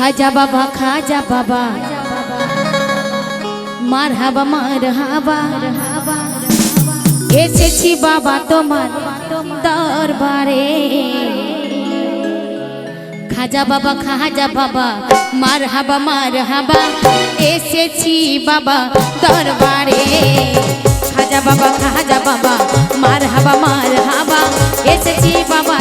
খাজা বাবা খাজা বাবা। মার হাবা মার হাবা এসেছি বাবা তোমার দরবারে। খাজা বাবা খাজা বাবা মার হাবা মার হাবা এসেছি বাবা দরবারে। খাজা বাবা খাজা বাবা মার হাবা মার হাবা এসেছি বাবা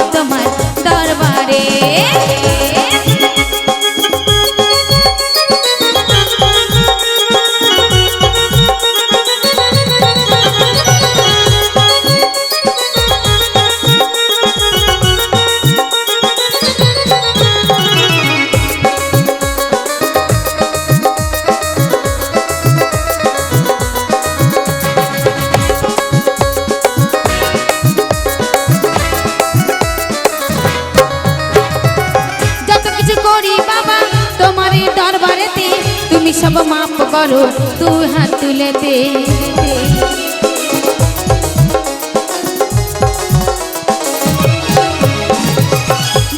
তুমি সব মাফ করো, তুই হাত তুলেতে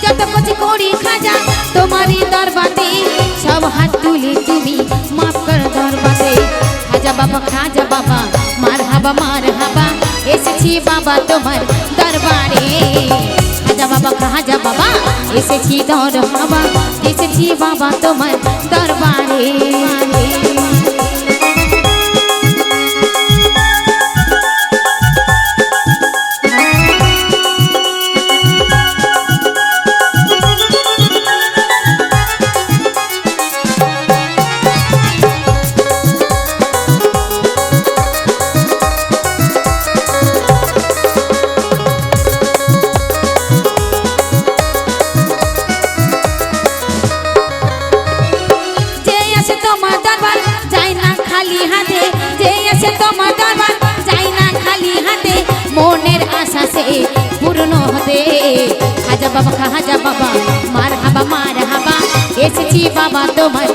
যত কিছু করি খাজা তোমার এই দরবারে, সব হাত তুলে তুমি মাফ করো দরবারে। খাজা বাবা খাজা বাবা মার হাবা মার হাবা এসেছি বাবা তোমার দরবারে। খাজা বাবা খাজা বাবা। এসেছি দর বাবা এসেছি বাবা তোমার দরবারে বাবা খাজা বাবা মার হাবা মার হাবা এসেছি বাবা তোমার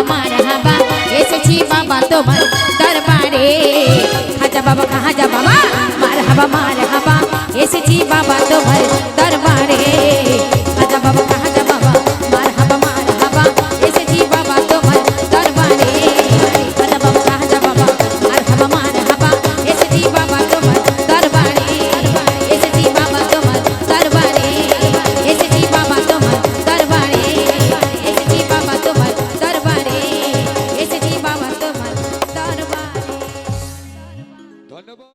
মার হাবা মার হাবা এসেছি বাবা তোমার দরবারে খাজা বাবা খাজা বাবা